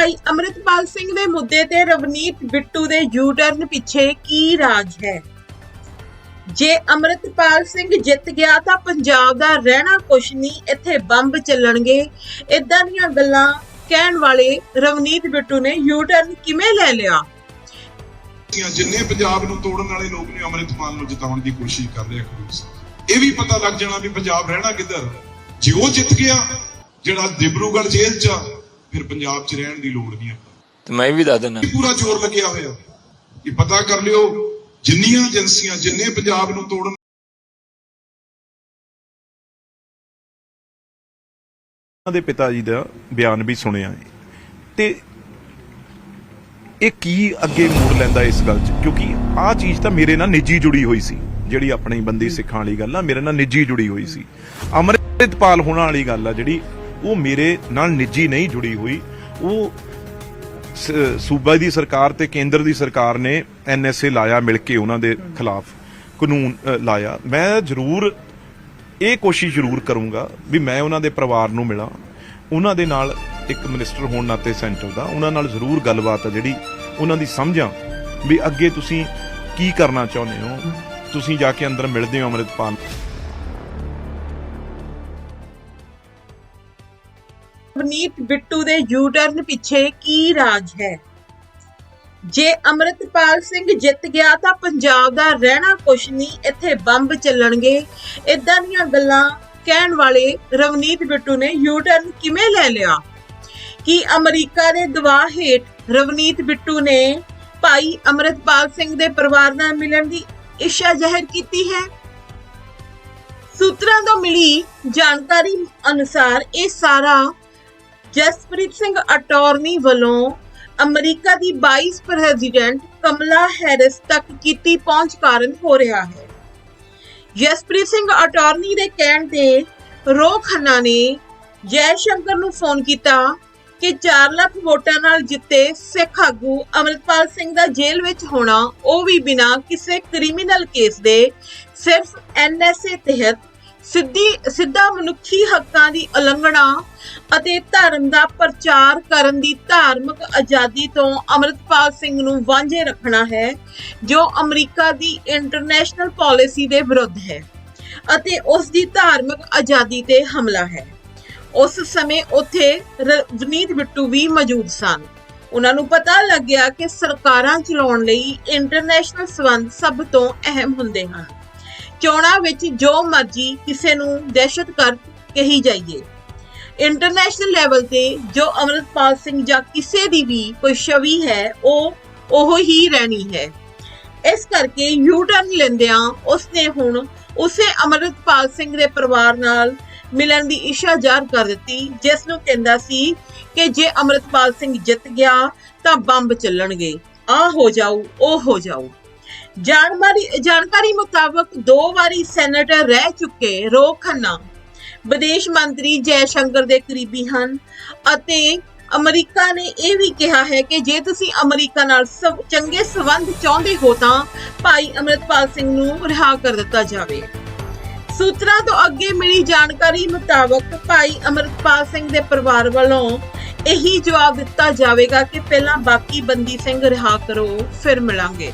ਭਾਈ ਅਮਰਿਤਪਾਲ ਸਿੰਘ ਦੇ ਮੁੱਦੇ ਤੇ ਰਵਨੀਤ ਬਿੱਟੂ ਦੇ ਯੂ ਟਰਨ ਪਿੱਛੇ ਕੀ ਰਾਜ ਹੈ? ਜੇ ਅਮਰਿਤਪਾਲ ਸਿੰਘ ਜਿੱਤ ਗਿਆ ਤਾਂ ਪੰਜਾਬ ਦਾ ਰਹਿਣਾ ਕੁਛ ਨਹੀਂ, ਇੱਥੇ ਬੰਬ ਚੱਲਣਗੇ। ਇਦਾਂ ਦੀਆਂ ਗੱਲਾਂ ਕਹਿਣ ਵਾਲੇ ਰਵਨੀਤ ਬਿੱਟੂ ਨੇ ਯੂ ਟਰਨ ਕਿਵੇਂ ਲੈ ਲਿਆ? ਜਿੰਨੇ ਪੰਜਾਬ ਨੂੰ ਤੋੜਨ ਵਾਲੇ ਲੋਕ ਨੇ, ਅੰਮ੍ਰਿਤਪਾਲ ਨੂੰ ਜਿਤਾਉਣ ਦੀ ਕੋਸ਼ਿਸ਼ ਕਰ ਰਹੇ ਆ ਇਹ ਵੀ ਪਤਾ ਲੱਗ ਜਾਣਾ ਵੀ ਪੰਜਾਬ ਰਹਿਣਾ ਕਿੱਧਰ ਜੇ ਉਹ ਜਿੱਤ ਗਿਆ, ਜਿਹੜਾ ਦਿਬਰੂਗੜ੍ਹ ਜੇਲ੍ਹ 'ਚ ਫਿਰ ਪੰਜਾਬ 'ਚ ਰਹਿਣ ਦੀ ਲੋੜ ਨਹੀਂ ਆਪਾਂ। ਤੇ ਮੈਂ ਵੀ ਦੱਸ ਦਿੰਦਾ। ਪੂਰਾ ਜ਼ੋਰ ਲੱਗਿਆ ਹੋਇਆ। ਇਹ ਪਤਾ ਕਰ ਲਿਓ ਜਿੰਨੀਆਂ ਏਜੰਸੀਆਂ ਜਿੰਨੇ ਪੰਜਾਬ ਨੂੰ ਤੋੜਨ ਉਹਨਾਂ ਦੇ ਪਿਤਾ ਜੀ ਦਾ ਬਿਆਨ ਵੀ ਸੁਣਿਆ ਹੈ। ਤੇ ਇਹ ਕੀ ਅੱਗੇ ਮੋੜ ਲੈਂਦਾ ਇਸ ਗੱਲ 'ਚ? ਕਿਉਂਕਿ ਆਹ ਚੀਜ਼ ਤਾਂ ਮੇਰੇ ਨਾਲ ਨਿੱਜੀ ਜੁੜੀ ਹੋਈ ਸੀ। ਜਿਹੜੀ ਆਪਣੀ ਬੰਦੀ ਸਿੱਖਾਂ ਵਾਲੀ ਗੱਲ ਆ ਮੇਰੇ ਨਾਲ ਨਿੱਜੀ ਜੁੜੀ ਹੋਈ ਸੀ। ਅੰਮ੍ਰਿਤਪਾਲ ਹੋਣਾ ਵਾਲੀ ਗੱਲ ਆ ਜਿਹੜੀ ਉਹ ਮੇਰੇ ਨਾਲ ਨਿੱਜੀ ਨਹੀਂ ਜੁੜੀ ਹੋਈ। ਉਹ ਸੂਬਾ ਦੀ ਸਰਕਾਰ ਤੇ ਕੇਂਦਰ ਦੀ ਸਰਕਾਰ ਨੇ ਐਨਐਸਏ ਲਾਇਆ ਮਿਲ ਕੇ ਉਹਨਾਂ ਦੇ ਖਿਲਾਫ ਕਾਨੂੰਨ ਲਾਇਆ। ਮੈਂ ਜ਼ਰੂਰ ਇਹ ਕੋਸ਼ਿਸ਼ ਜ਼ਰੂਰ ਕਰੂੰਗਾ ਵੀ ਮੈਂ ਉਹਨਾਂ ਦੇ ਪਰਿਵਾਰ ਨੂੰ ਮਿਲਾਂ। ਉਹਨਾਂ ਦੇ ਨਾਲ ਇੱਕ ਮਿਨਿਸਟਰ ਹੋਣ ਨਾਤੇ ਸੈਂਟਰ ਦਾ। ਉਹਨਾਂ ਨਾਲ ਜ਼ਰੂਰ ਗੱਲਬਾਤ ਆ ਜਿਹੜੀ ਉਹਨਾਂ ਦੀ ਸਮਝਾਂ ਵੀ ਅੱਗੇ ਤੁਸੀਂ ਕੀ ਕਰਨਾ ਚਾਹੁੰਦੇ ਹੋ। ਤੁਸੀਂ ਜਾ ਕੇ ਅੰਦਰ ਮਿਲਦੇ ਹੋ ਅੰਮ੍ਰਿਤਪਾਲ। ਰਵਨੀਤ ਬਿੱਟੂ ਦੇ ਯੂ ਪਿੱਛੇ ਕੀ ਰਾਜ ਹੈ? ਜੇ ਅਮਰਿਤਪਾਲ ਸਿੰਘ ਜਿੱਤ ਗਿਆ ਤਾਂ ਪੰਜਾਬ ਦਾ ਰਹਿਣਾ ਕੁਛ ਨਹੀਂ, ਇੱਥੇ ਬੰਬ ਚੱਲਣਗੇ। ਇਦਾਂ ਦੀਆਂ ਗੱਲਾਂ ਕਹਿਣ ਵਾਲੇ ਰਵਨੀਤ ਬਿੱਟੂ ਨੇ ਯੂ ਕਿਵੇਂ ਲੈ ਲਿਆ? ਕਿ ਅਮਰੀਕਾ ਦੇ ਦਬਾਅ ਹੇਠ ਰਵਨੀਤ ਬਿੱਟੂ ਨੇ ਭਾਈ ਅਮਰਿਤਪਾਲ ਸਿੰਘ ਦੇ ਪਰਿਵਾਰ ਨਾਲ ਮਿਲਣ ਦੀ ਇੱਛਾ ਜ਼ਾਹਿਰ ਕੀਤੀ ਹੈ? ਸੂਤਰਾਂ ਤੋਂ ਮਿਲੀ ਜਾਣਕਾਰੀ ਅਨੁਸਾਰ ਇਹ ਸਾਰਾ ਜਸਪ੍ਰੀਤ ਸਿੰਘ ਅਟਾਰਨੀ ਵੱਲੋਂ ਅਮਰੀਕਾ ਦੀ ਵਾਈਸ ਪ੍ਰੈਜ਼ੀਡੈਂਟ ਕਮਲਾ ਹੈਰਿਸ ਤੱਕ ਕੀਤੀ ਪਹੁੰਚ ਕਾਰਨ ਹੋ ਰਿਹਾ ਹੈ। ਜਸਪ੍ਰੀਤ ਸਿੰਘ ਅਟਾਰਨੀ ਦੇ ਕਹਿਣ ਤੇ ਰੋ ਖੰਨਾ ਨੇ ਜੈ ਸ਼ੰਕਰ ਨੂੰ ਫੋਨ ਕੀਤਾ ਕਿ 4 ਲੱਖ ਵੋਟਾਂ ਨਾਲ ਜਿੱਤੇ ਸਿੱਖ ਆਗੂ ਅਮਰਿਤਪਾਲ ਸਿੰਘ ਦਾ ਜੇਲ੍ਹ ਵਿੱਚ ਹੋਣਾ ਉਹ ਵੀ ਬਿਨਾਂ ਕਿਸੇ ਕ੍ਰਿਮੀਨਲ ਕੇਸ ਦੇ ਸਿਰਫ ਐਨਐਸਏ ਤਹਿਤ ਸਿੱਧੀ, ਸਿੱਧਾ ਮਨੁੱਖੀ ਹੱਕਾਂ ਦੀ ਉਲੰਘਣਾ ਅਤੇ ਧਰਮ ਦਾ ਪ੍ਰਚਾਰ ਕਰਨ ਦੀ ਧਾਰਮਿਕ ਆਜ਼ਾਦੀ ਤੋਂ ਅਮਰਿਤਪਾਲ ਸਿੰਘ ਨੂੰ ਵਾਂਝੇ ਰੱਖਣਾ ਹੈ, ਜੋ ਅਮਰੀਕਾ ਦੀ ਇੰਟਰਨੈਸ਼ਨਲ ਪਾਲਿਸੀ ਦੇ ਵਿਰੁੱਧ ਹੈ ਅਤੇ ਉਸ ਦੀ ਧਾਰਮਿਕ ਆਜ਼ਾਦੀ ਤੇ ਹਮਲਾ ਹੈ। ਉਸ ਸਮੇਂ ਉੱਥੇ ਰਵਨੀਤ ਬਿੱਟੂ ਵੀ ਮੌਜੂਦ ਸਨ। ਉਹਨਾਂ ਨੂੰ ਪਤਾ ਲੱਗਿਆ ਕਿ ਸਰਕਾਰਾਂ ਚਲਾਉਣ ਲਈ ਇੰਟਰਨੈਸ਼ਨਲ ਸਬੰਧ ਸਭ ਤੋਂ ਅਹਿਮ ਹੁੰਦੇ ਹਨ। ਚੋਣਾਂ ਵਿੱਚ ਜੋ ਮਰਜ਼ੀ ਕਿਸੇ ਨੂੰ ਦਹਿਸ਼ਤਗਰਦ ਕਹੀ ਜਾਈਏ। ਇੰਟਰਨੈਸ਼ਨਲ ਲੈਵਲ ਤੇ ਜੋ ਅਮਰਿਤਪਾਲ ਸਿੰਘ ਜਾਂ ਕਿਸੇ ਦੀ ਵੀ ਕੋਈ ਛਵੀ ਹੈ, ਉਹ ਉਹ ਹੀ ਰਹਿਣੀ ਹੈ। ਇਸ ਕਰਕੇ ਯੂ ਟਰਨ ਲੈਂਦਿਆਂ ਉਸਨੇ ਹੁਣ ਉਸੇ ਅਮਰਿਤਪਾਲ ਸਿੰਘ ਦੇ ਪਰਿਵਾਰ ਨਾਲ ਮਿਲਣ ਦੀ ਇੱਛਾ ਜ਼ਾਹਰ ਕਰ ਦਿੱਤੀ, ਜਿਸ ਨੂੰ ਕਹਿੰਦਾ ਸੀ ਕਿ ਜੇ ਅਮਰਿਤਪਾਲ ਸਿੰਘ ਜਿੱਤ ਗਿਆ ਤਾਂ ਬੰਬ ਚੱਲਣਗੇ। ਆ ਹੋ ਜਾਊ, ਉਹ ਹੋ ਜਾਊ। ਜਾਣਕਾਰੀ ਜਾਣਕਾਰੀ ਮੁਤਾਬਕ ਦੋ ਵਾਰੀ ਸੈਨੇਟਰ ਰਹਿ ਚੁੱਕੇ ਰੋ ਖੰਨਾ। ਵਿਦੇਸ਼ ਮੰਤਰੀ ਜੈ ਸ਼ੰਕਰ ਦੇ ਕਰੀਬੀ ਹਨ ਅਤੇ ਅਮਰੀਕਾ ਨੇ ਇਹ ਵੀ ਕਿਹਾ ਹੈ ਕਿ ਜੇ ਤੁਸੀਂ ਅਮਰੀਕਾ ਨਾਲ ਚੰਗੇ ਸਬੰਧ ਚਾਹੁੰਦੇ ਹੋ ਤਾਂ ਭਾਈ ਅਮਰਿਤਪਾਲ ਸਿੰਘ ਨੂੰ ਰਿਹਾ ਕਰ ਦਿੱਤਾ ਜਾਵੇ। ਸੂਤਰਾਂ ਤੋਂ ਅੱਗੇ ਮਿਲੀ ਜਾਣਕਾਰੀ ਮੁਤਾਬਕ ਭਾਈ ਅਮਰਿਤਪਾਲ ਸਿੰਘ ਦੇ ਪਰਿਵਾਰ ਵੱਲੋਂ ਇਹੀ ਜਵਾਬ ਦਿੱਤਾ ਜਾਵੇਗਾ ਕਿ ਪਹਿਲਾਂ ਬਾਕੀ ਬੰਦੀ ਸਿੰਘ ਰਿਹਾ ਕਰੋ, ਫਿਰ ਮਿਲਾਂਗੇ।